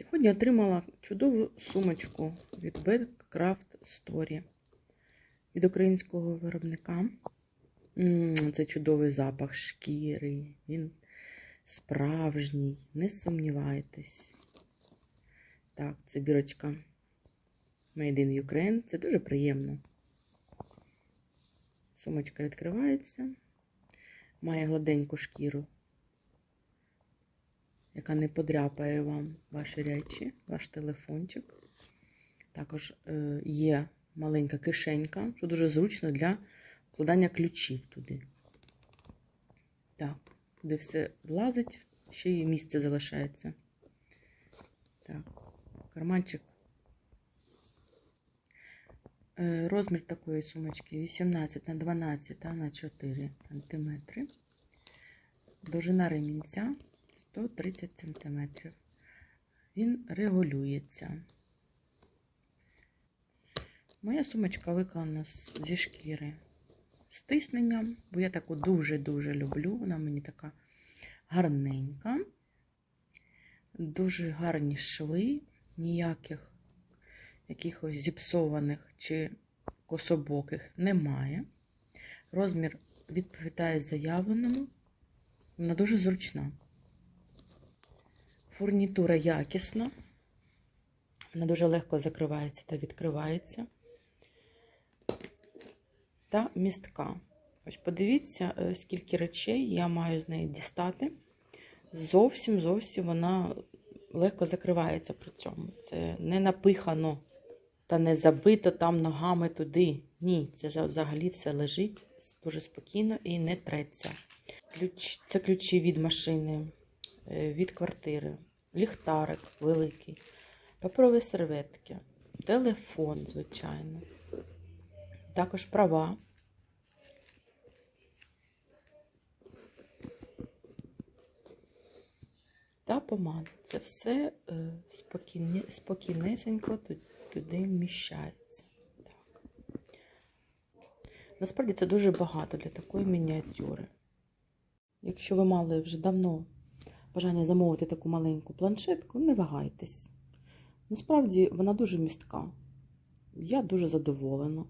Сьогодні отримала чудову сумочку від Bedcraft Story від українського виробника. Це чудовий запах шкіри. Він справжній, не сумнівайтесь. Так, це бірочка Made in Ukraine. Це дуже приємно. Сумочка відкривається, має гладеньку шкіру, яка не подряпає вам ваші речі, ваш телефончик. Також е, є маленька кишенька, що дуже зручно для вкладання ключів туди. Так, туди все влазить, ще й місце залишається. Так, карманчик. Е, Розмір такої сумочки 18 на 12 та на 4 см. Довжина ремінця 130 см. Він регулюється. Моя сумочка виконана зі шкіри з тисненням, бо я таку дуже-дуже люблю. Вона мені така гарненька. Дуже гарні шви, ніяких якихось зіпсованих чи кособоких немає. Розмір відповідає заявленому. Вона дуже зручна. Фурнітура якісна. Вона дуже легко закривається та відкривається. Та містка. Ось подивіться, е, скільки речей я маю з неї дістати. Зовсім зовсім вона легко закривається при цьому. Це не напихано та не забито там ногами туди. Ні, це взагалі все лежить дуже спокійно і не треться. Ключ, це ключі від машини, е, від квартири, ліхтарик великий, паперові серветки, телефон, звичайно. Також права. Та помада. Це все е, спокійні, спокійнесенько ту- туди вміщається. Так. Насправді це дуже багато для такої мініатюри. Якщо ви мали вже давно бажання замовити таку маленьку планшетку, не вагайтесь. Насправді вона дуже містка. Я дуже задоволена.